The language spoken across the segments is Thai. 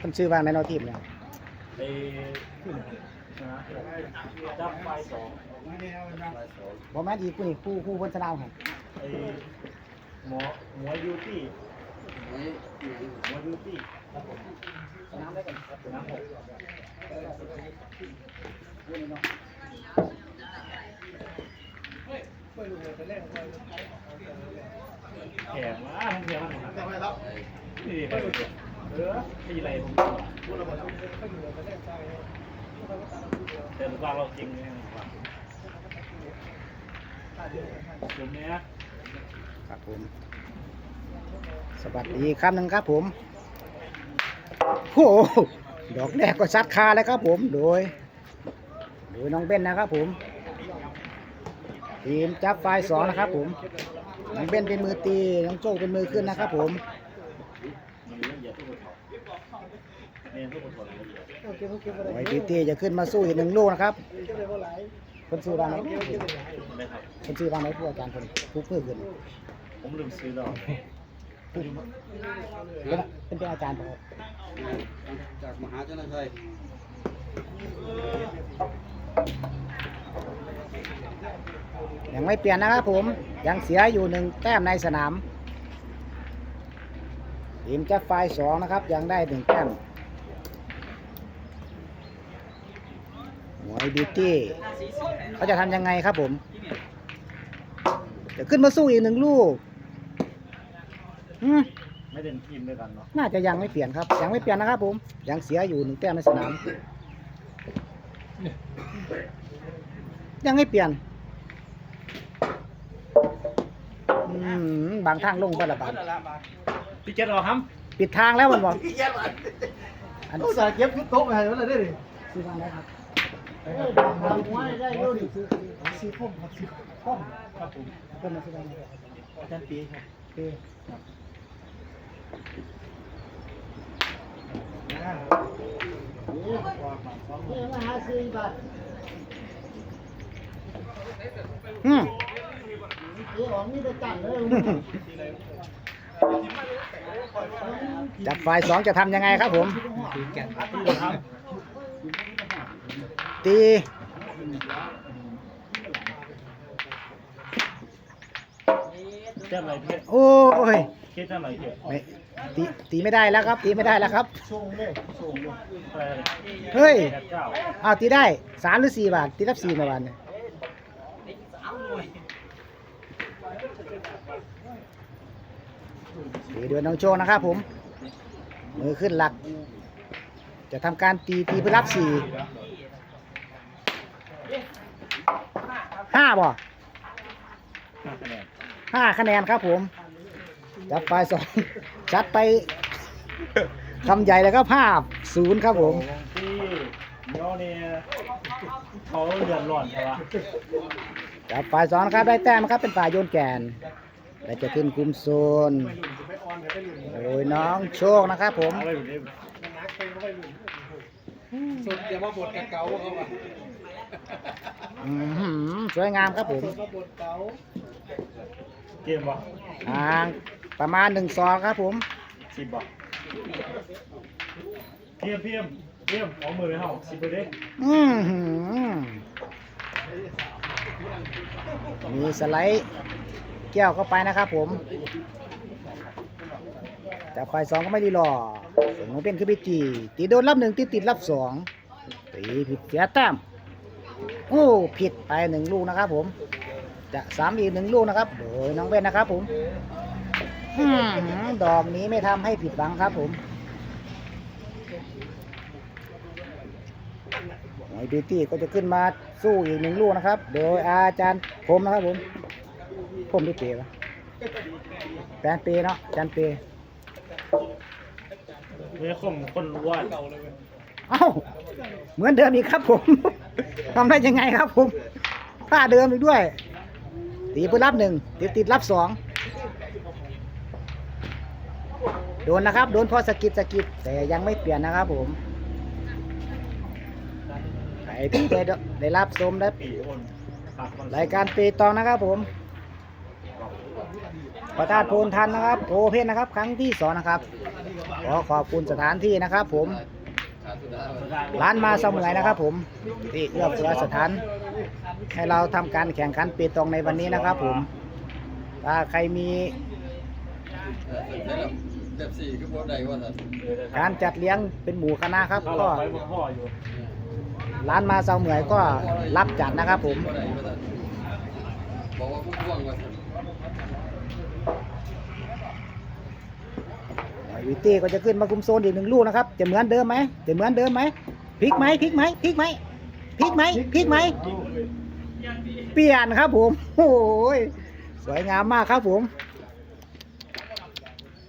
คนชื่อว่าในนอทีมเนี่ยไอ้นะจับไฟสองบ่แม่นอีกผู้นี่ผู้ผู้คนสนามครับไอ้หมอหมวยยูตี้หมวยยูตี้ครับผมสนามได้กันครับน้ำหกแข็งมากแข็งมากนี่ ไปดูเออมีอะไรผมแต่ลูกบ้าเราจริงเนี่ยผมเนี้ยครับผม สวัสดีครับหนึ่งครับผมโอ้โหดอกแรกก็ซัดคาเลยครับผม โดย โดยน้องเบ้นนะครับผม ทีมจับไฟสองนะครับผม น้องเบ้นเป็นมือตี น้องโจ้เป็นมือขึ้นนะครับผม มันละเอียดทุกคนเนี่ยทุกคนละเอียด ไว้ทีตีจะขึ้นมาสู้อีกหนึ่งลูกนะครับคนซื้อบ้านไหนนะครับคนซื้อบ้านไหนผู้อาจารย์คนผู้เพื่อขึ้นผมลืมซื้อแล้วผู้เป็นเป็นเป็นอาจารย์ครับจากมหาชนชัยยังไม่เปลี่ยนนะครับผมยังเสียอยู่หนึ่งแต้มในสนามทีมจับไฟสองนะครับ ยังได้หนึ่งแต้มหมวย บิวตี้เขาจะทำยังไงครับผมจะขึ้นมาสู้อีกหนึ่งลูกอืมไม่เด่นทีมด้วยกันเนาะน่าจะยังไม่เปลี่ยนครับ ยังไม่เปลี่ยนนะครับผม ยังเสียอยู่หนึ่งแต้มในสนาม ยังไม่เปลี่ยนอืมบางทางลงก็ระบาดพี่เจ็ดเราครับปิดทางแล้วมันบอกอันอุตส่าห์เก็บยุทโต๊ะไปให้มันเลยได้ดิซื้อทางไหนครับ ทำหัวได้ด้วยดิซื้อซื้อพุ่มครับซื้อพุ่มครับผมเพิ่มมาทางไหนอาจารย์ปีครับโอเคอืมจับฝ่ายสองจะทำยังไงครับผมครับตีเจ้าอะไรพี่โอ้ยคิดเจ้า อะไรพี่ไม่ตีตีไม่ได้แล้วครับ ตีไม่ได้แล้วครับอะไรเฮ้ยแปดเก้าอ้าวตีได้สามหรือสี่บาท ตีรับสี่มาวันเนี่ยตีด้วยน้องโชว์นะครับผม มือขึ้นหลัก จะทำการตีตีเพื่อรับสี่ ห้าบ่ห้าคะแนนห้าคะแนนครับผม จับไปสองจัดไปคำใหญ่แล้วก็ภาพศูนย์ครับผมที่เนาะเนี่ยเขาเดือดร้อนเพราะว่าจับฝ่ายสองนะครับได้แต้มนะครับเป็นฝ่ายโยนแกนและจะขึ้นคุมโซนโอ้ยน้องโชคนะครับผมอะไรอยู่นี่สุดอย่ามาบดกับเก๋าเขาอะ อื้อหือสวยงามครับผมมาบดเก๋าเกมวะห่างประมาณหนึ่งซองครับผม สิบบ่เพียมเพียมเพียมเอามือไปห่อสิบไปดิอื้อหือมีสไลด์แก้วเข้าไปนะครับผมจับฝ่ายสองก็ไม่รีรอส่งมาเป็นคือพิจีตีโดนรับหนึ่งตีติดรับสองตีผิดเสียแต้ม โอ้ผิดไปหนึ่งลูกนะครับ ผม จะสามอีกหนึ่งลูกนะครับ โดยน้องเบนนะครับ ผมอื้อหือดอกนี้ไม่ทำให้ผิดหวังครับ ผมหอยบิวตี้ก็จะขึ้นมาสู้อีกหนึ่งลูกนะครับ โดยอาจารย์ผมนะครับ ผม ผมที่เปย์วะแฟนเปย์เนาะอาจารย์เปย์เมื่อคมคนรู้ว่าเอ้า เหมือนเดิมอีกครับผม ทำได้ยังไงครับผมท่าเดิมอีกด้วย ตีเพื่อรับหนึ่งติดติดรับสองโดนนะครับ โดนพอสกิดสกิดแต่ยังไม่เปลี่ยนนะครับผมใครที่ได้ได้รับชมและปีรายการเปตองนะครับผมประธานโพนทันนะครับโอเพนนะครับ ครั้งที่สองนะครับ ขอขอบคุณสถานที่นะครับผม ร้านมาเสมอนะครับผมที่เอื้อเฟื้อสถาน ให้เราทำการแข่งขันเปตองในวันนี้นะครับผม ถ้าใครมี การจัดเลี้ยงเป็นหมู่คณะครับ ก็เราไปบนพ่ออยู่ร้านมาเสมอก็รับจัดนะครับผมบ่ได้ว่าท่านบอกว่างว่าท่าน วิตตี้ก็จะขึ้นมาคุมโซนอีกหนึ่งลูกนะครับ จะเหมือนเดิมไหมจะเหมือนเดิมไหมพลิกไหมพลิกไหมพลิกไหมพลิกไหมพลิกไหมเปลี่ยนครับผมโอ้ยสวยงามมากครับผม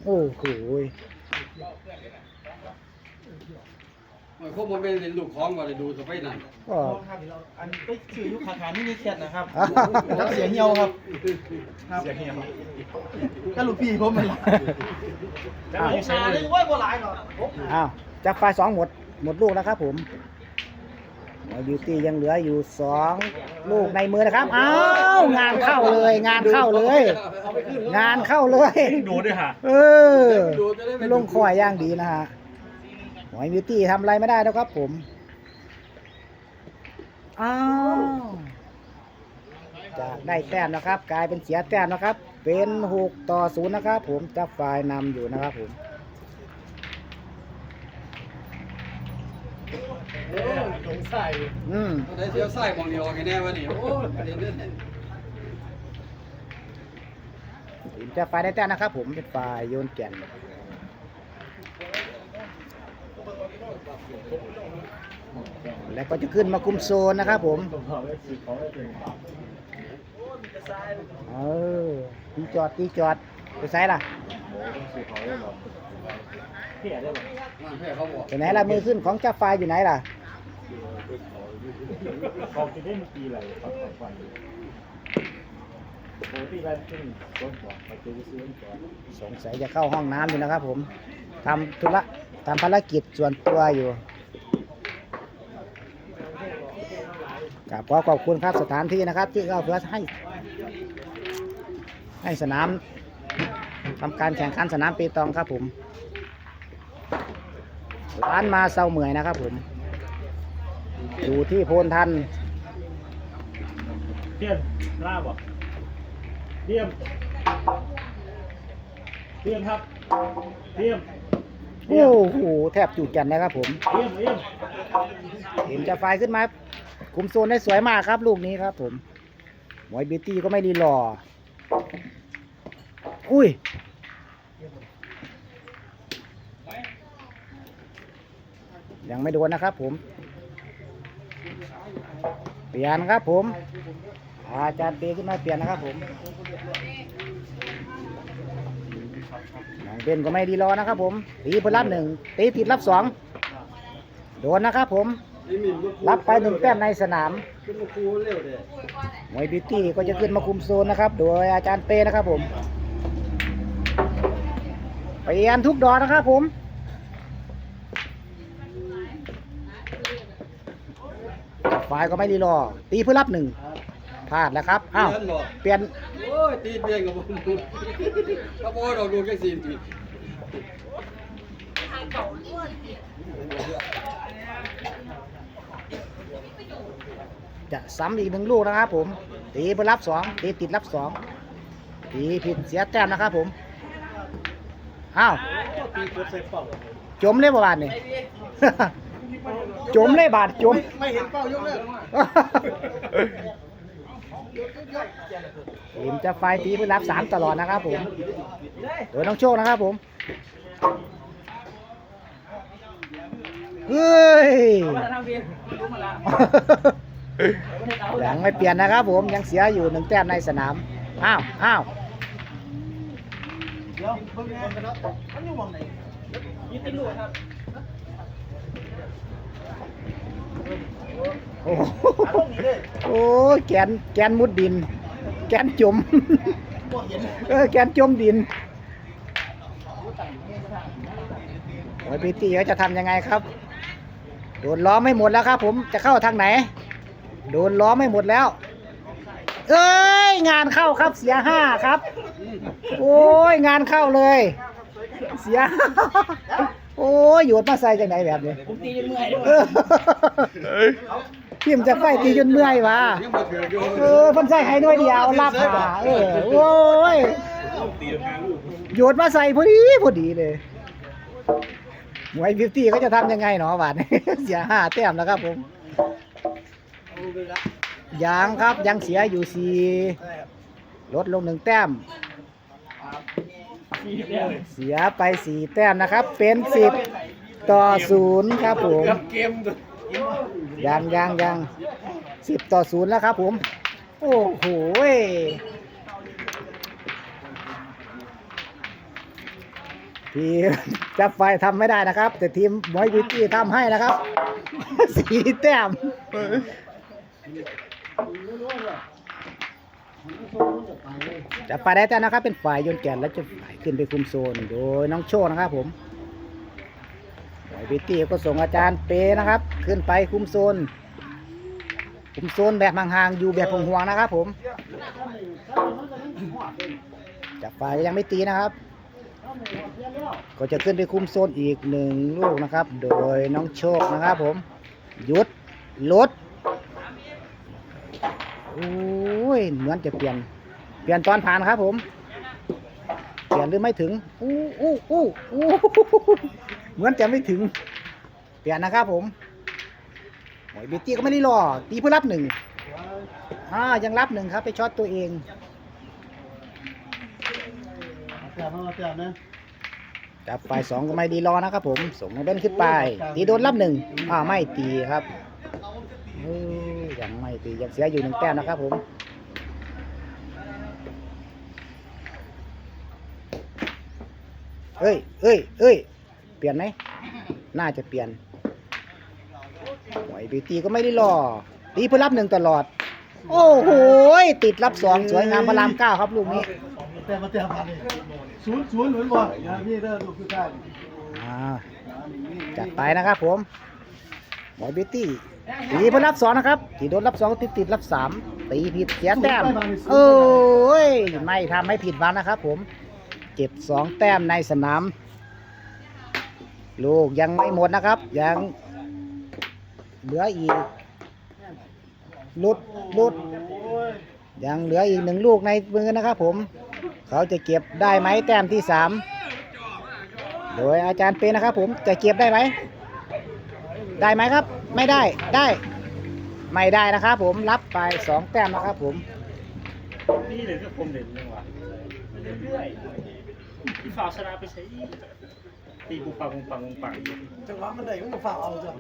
โอ้โห มันคงบ่แม่นเป็นลูกของว่าได้ดูสไปนั่นก็อันไปซื้อยุคขาขานี่นี่แคทนะครับอ่ารับเสียงเหี่ยวครับเสียงเหี่ยวก็ลูกพี่ผมมันละอ้าวชาเลยว่าบ่หลายหรอกอ้าวจากไฟสองหมดหมดลูกแล้วครับผมหมอบิวตี้ยังเหลืออยู่สองลูกในมือนะครับ อ้าวงานเข้าเลย งานเข้าเลยงานเข้าเลยดูด้วยฮะเออ ลงคอยย่างดีนะฮะ หอยบิวตี้ทำอะไรไม่ได้นะครับผม อ้าวจะได้แต้มนะครับ กลายเป็นเสียแต้มนะครับ เป็นหกต่อศูนย์นะครับ ผมจะฝ่ายนำอยู่นะครับผมสงสัยอืมได้เสียวไส้มองเดียวกันแน่วะนี่โอ้ยประเด็นนั้นทีมจะฝ่ายได้แต้มนะครับ ผมเป็นฝ่ายโยนแก่น แล้วก็จะขึ้นมาคุมโซนนะครับผมเออตีจอดตีจอดไปไซล่ะเที่ไหนแพ้เขาบอกไปไหนล่ะมือขึ้นของจ้าฝ่ายอยู่ไหนล่ะเขาจะได้มีปีอะไรปัดปัดปัดปกติไปขึ้นต้นก่อนไปซื้อซื้อก่อนสงสัยจะเข้าห้องน้ำอยู่นะครับผม ทำธุระทำภารกิจส่วนตัวอยู่กับขอขอบคุณครับสถานที่นะครับ ที่เอาเพื่อให้ ให้สนามทำการแข่งขันสนามเปตองครับผมร้านมาเซาเหมอยนะครับผมอยู่ที่โพนทันเทียนลาบอะเทียมเทียมครับเทียม โอ้โหแทบจุดกันนะครับผมเห็นจะไฟขึ้นมา คุมโซนได้สวยมากครับ ลูกนี้ครับผมหมวยบิวตี้ก็ไม่ดีหล่ออุ้ยยังไม่โดนนะครับผมเปลี่ยนครับผมอาจารย์เปขึ้นมาเปลี่ยนนะครับผม เบนก็ไม่ดีรอนะครับผมตีเพื่อรับหนึ่งตีติดรับสองโดนนะครับผมรับไปหนึ่งแต้มในสนามมวยบิวตี้ก็จะขึ้นมาคุมโซนนะครับ โดยอาจารย์เป้นะครับผมเปลี่ยนทุกดอกนะครับผมฝ่ายก็ไม่รีรอ ตีเพื่อรับหนึ่งพลาดแล้วครับ อ้าว เปลี่ยน ยตีเพียงกับผมถ้าบ่ดอกดูแค่สี่ตีจะซ้ำอีกหนึ่งลูกนะครับผม ตีเพื่อรับสองตีติดรับสองตีผิดเสียแต้มนะครับผม อ้าวตีกดใส่เป่าจมเลยบ่บาทนี่ จมเลยบาทจม ไม่เห็นเป้ายกเลิก ทีมจะไฟตีเพื่อรับสามตลอดนะครับผมโดยน้องโชคนะครับผมเฮ้ยยังไม่เปลี่ยนนะครับผมยังเสียอยู่หนึ่งแต้มในสนาม อ้าวอ้าวเดี๋ยวเบิ่งแน่มันอยู่มองไหนยี่ติลูกครับโอ้โหโอ้ยแกนแกนมุดดิน แกนจม เออแกนจมดินโอ้ยพีตีเขาจะทำยังไงครับ โดนล้อมไม่หมดแล้วครับ ผมจะเข้าทางไหน โดนล้อมไม่หมดแล้ว เอ้ยงานเข้าครับเสียห้าครับ โอ้ยงานเข้าเลย เสียโอ้ยโยนมาใส่จังไหนแบบนี้ผมตีจนเมื่อยเออ พิมพ์จะไฟตีจนเมื่อยวะยังบ่ถืออยู่เออเพันใส่ให้หน่วยเดียวรับหาเออโอ้ยโยนมาใส่พอดีพอดีเลยหมวยฟิฟตี้เขาจะทำยังไงเนาะบาทเสียห้าแต้มแล้วครับผมยังครับยังเสียอยู่สี่ลดลงหนึ่งแต้ม เสียไปสี่แต้มนะครับ เป็นสิบต่อศูนย์ครับผมเกม ยังยังยังสิบต่อศูนย์แล้วครับผม โอ้โหทีมจับไฟทำไม่ได้นะครับ แต่ทีมมวยบิตี้ทำให้นะครับ สีแต้มจับไฟได้แต้มนะครับเป็นฝ่ายโยนแกนและจะฝ่ายขึ้นไปคุมโซน โดยน้องโชนะครับผม พิตี้ก็ส่งอาจารย์เปนะครับ ขึ้นไปคุมโซน คุมโซนแบบห่างๆอยู่แบบห่วงๆนะครับ ผมจากฝ่ายยังไม่ตีนะครับ ก็จะขึ้นไปคุมโซนอีกหนึ่งลูกนะครับ โดยน้องโชคนะครับ ผมยุดลดโอ้ยเหมือนจะเปลี่ยน เปลี่ยนตอนผ่านครับผม หรือไม่ถึงอู้อู้อู้อู้เหมือนจะไม่ถึงเปลี่ยนนะครับผมหอยเบตตี้ก็ไม่ได้รอตีเพื่อรับหนึ่งอ่ายังรับหนึ่งครับ ไปช็อตตัวเองแต่มาแต่นะจับฝ่ายสองก็ไม่ดีรอนะครับผมส่งน้องเบนขึ้นไป ตีโดนรับหนึ่งอ่าไม่ตีครับเอ้ยยังไม่ตียังเสียอยู่หนึ่งแต้มนะครับผม เอ้ยเอ้ยเอ้ยเปลี่ยนไหม น่าจะเปลี่ยนหอยบีตีก็ไม่ได้รอตีเพื่อรับหนึ่งตลอด โอ้โหติดรับสองสวยงามพระรามเก้าครับลูกนี้แต่มาแต่พันเลยศูนย์ศูนย์หมือนบอย่าพี่เด้อลูกคือได้อ่าจัดไปนะครับผมหมอยบิวตี้ตีเพื่อรับสองนะครับตีโดนรับสองติดติดรับสามตีผิดเสียแต้มโอ้ยไม่ทำให้ผิดหวังนะครับผม เก็บสองแต้มในสนาม ลูกยังไม่หมดนะครับ ยัง เหลืออีกลุดลุดยังเหลืออีกหนึ่งลูกในมือนะครับผม เขาจะเก็บได้ไหมแต้มที่สามโดยอาจารย์เป็นนะครับ ผมจะเก็บได้ไหมได้ไหมครับ ไม่ได้ได้ ไม่ได้นะครับผมรับไปสองแต้มนะครับผมนี่เลยก็ผมเด่นยังวะเรื่อย ๆที่ฝ่าชนะไปใช้ตีปุงปังปุงปังปุงปังจังหวะมันได้มันก็ฝ่าเอาจ้ะ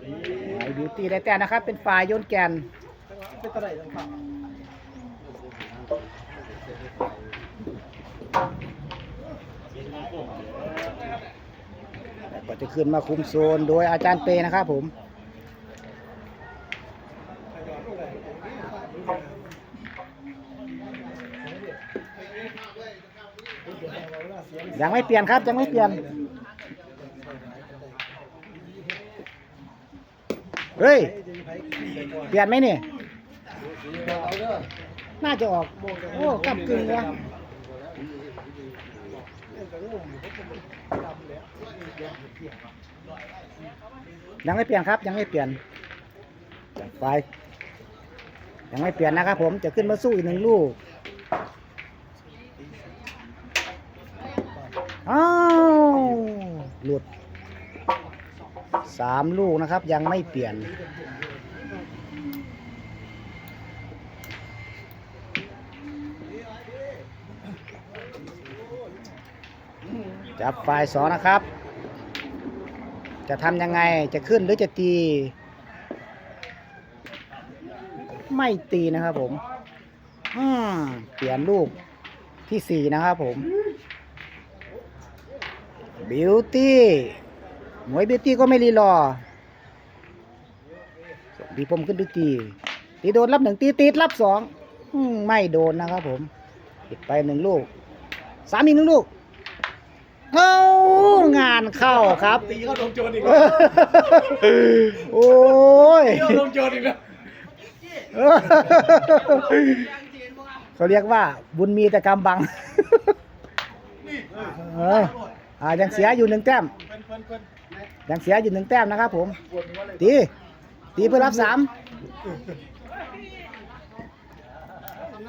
ไอบิวตี้ได้แต้มนะครับ เป็นฝ่ายโยนแกนเป็นตะไดจังฝ่าแล้วก็จะขึ้นมาคุมโซนโดยอาจารย์เปนะครับผม ยังไม่เปลี่ยนครับยังไม่เปลี่ยน เฮ้ย เปลี่ยนไหมนี่ น่าจะออก โอ้กำกึ่งวะยังไม่เปลี่ยนครับ ยังไม่เปลี่ยนไปยังไม่เปลี่ยนนะครับผมจะขึ้นมาสู้อีกหนึ่งลูก อ้าวหลุดสามลูกนะครับ ยังไม่เปลี่ยน จับฝ่ายสองนะครับ จะทำยังไงจะขึ้นหรือจะตี ไม่ตีนะครับผมอืมเปลี่ยนลูกที่สี่นะครับผม บิวตี้หมวยบิวตี้ก็ไม่รีรอส่งดีผมขึ้นไปตีตีโดนรับหนึ่งตีติดรับสองอืมไม่โดนนะครับผมผิดไปหนึ่งลูกสามอีกหนึ่งลูกเอางานเข้าครับตีเข้าลงโจรอีกโอ้ยตีเข้าลงโจรอีกแล้วเเขาเรียกว่าบุญมีแต่กำบังเอ่ายังเสียอยู่หนึ่งแต้มยังเสียอยู่หนึ่งแต้มนะครับผม ตีตีเพื่อรับสาม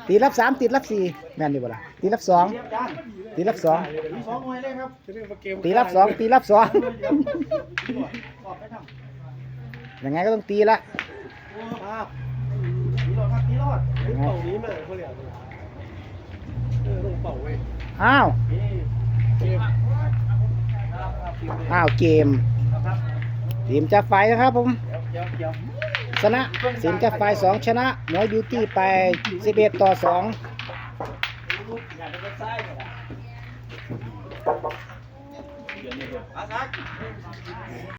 ตีรับสามติดรับสี่แม่นดีบ่ล่ะตีรับสองตีรับสองตีรับสองตีรับสองยังไงก็ต้องตีละอ้าว อ้าวเกมทีมจะไฟนะครับผมชนะสินจับไฟสองชนะน้อยบิวตี้ไปสิบเอ็ดต่อสอง